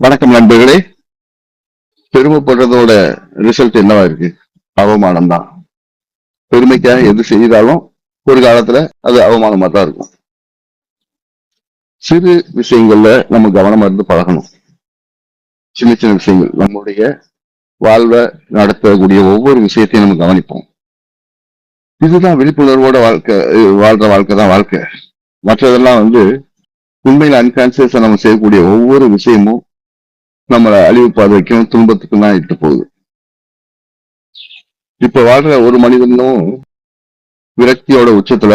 வணக்கம் நண்பர்களே. பெருமைப்படுறதோட ரிசல்ட் என்னவா இருக்கு? அவமானம் தான் பெருமைக்காக எது செய்தாலும் ஒரு காலத்துல அது அவமானமா தான் இருக்கும். சிறு விஷயங்கள்ல நம்ம கவனமா இருந்து பழகணும். சின்ன சின்ன விஷயங்கள் நம்முடைய வாழ்வை நடத்தக்கூடிய ஒவ்வொரு விஷயத்தையும் நம்ம கவனிப்போம். இதுதான் விழிப்புணர்வோட வாழ்க்கை வாழ்ற வாழ்க்கை தான் வாழ்க்கை. மற்றதெல்லாம் வந்து உண்மையில் அன்கான்சியஸா நம்ம செய்யக்கூடிய ஒவ்வொரு விஷயமும் நம்மளை அழிவு பாதைக்கும் துன்பத்துக்கும் தான் இட்டு போகுது. இப்ப வாழ்ற ஒரு மனிதனும் விரக்தியோட உச்சத்துல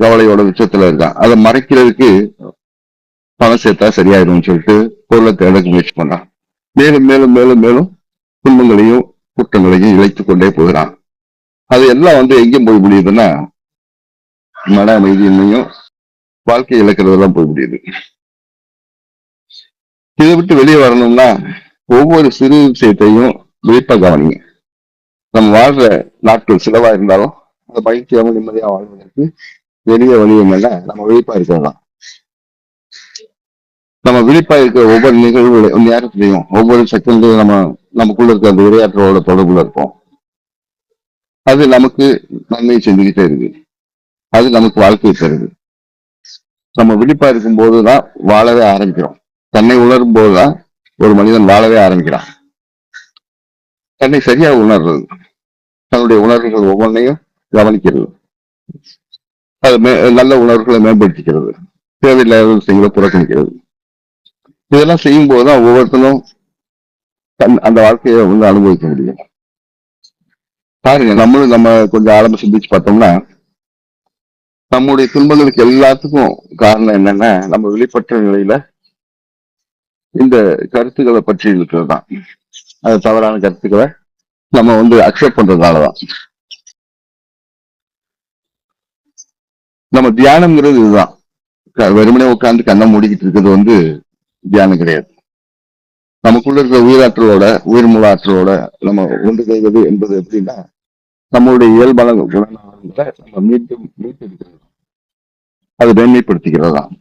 கவலையோட உச்சத்துல இருக்கான். அதை மறைக்கிறதுக்கு பணம் சேர்த்தா சரியாயிரும்னு சொல்லிட்டு பொருளை தேடக்கு முயற்சி பண்றான். மேலும் மேலும் மேலும் மேலும் துன்பங்களையும் குற்றங்களையும் இழைத்து கொண்டே போகிறான். அது எல்லாம் வந்து எங்கேயும் போய் முடியுதுன்னா மன அமைதியின்மையும் வாழ்க்கை இழக்கிறதெல்லாம் போய் முடியுது. இதை விட்டு வெளியே வரணும்னா ஒவ்வொரு சிறு விஷயத்தையும் விழிப்பா கவனிங்க. நம்ம வாழ்ற நாட்கள் சிலவா இருந்தாலும் அந்த மகிழ்ச்சியாகவும் நிம்மதியா வாழ்வதற்கு வெளிய வழி நம்ம விழிப்பா இருக்கலாம். நம்ம விழிப்பா இருக்கிற ஒவ்வொரு நிகழ்வு நேரத்திலையும் ஒவ்வொரு செகண்ட்லையும் நம்ம நமக்குள்ள இருக்க அந்த விளையாட்டோட தொடர்புல இருப்போம். அது நமக்கு நன்மை செஞ்சுக்கிட்டே இருக்கு. அது நமக்கு வாழ்க்கையை தருது. நம்ம விழிப்பா இருக்கும் போதுதான் வாழவே ஆரம்பிக்கிறோம். தன்னை உணரும் போதுதான் ஒரு மனிதன் வாழவே ஆரம்பிக்கிறான். தன்னை சரியா உணர்றது. தன்னுடைய உணர்வுகள் ஒவ்வொன்றையும் கவனிக்கிறது. அது மே நல்ல உணர்வுகளை மேம்படுத்திக்கிறது. தேவையில்லாத விஷயங்களை புறக்கணிக்கிறது. இதெல்லாம் செய்யும் போதுதான் ஒவ்வொருத்தனும் தன் அந்த வாழ்க்கையை வந்து அனுபவிக்க முடியும். பாருங்க நம்மளும் நம்ம கொஞ்சம் ஆரம்ப சிந்திச்சு பார்த்தோம்னா நம்முடைய துன்பங்களுக்கு எல்லாத்துக்கும் காரணம் என்னன்னா நம்ம வெளிப்பட்ட நிலையில இந்த கருத்துக்களை பற்றி இருக்கிறது தான் அது தவறான கருத்துக்களை நம்ம வந்து அக்செப்ட் பண்றதுனாலதான். நம்ம தியானம்ங்கிறது இதுதான். க- வெறுமனே உட்கார்ந்து கண்ணை மூடிக்கிட்டு இருக்கிறது வந்து தியானம் கிடையாது. நமக்குள்ள இருக்கிற உயிராற்றலோட உயிர் மூலாற்றலோட நம்ம ஒன்று செய்வது என்பது எப்படின்னா நம்மளுடைய இயல்பான குணநலன்களை நம்ம மீண்டும் மீட்டெடுக்கிறது அது மேன்மைப்படுத்திக்கிறது தான்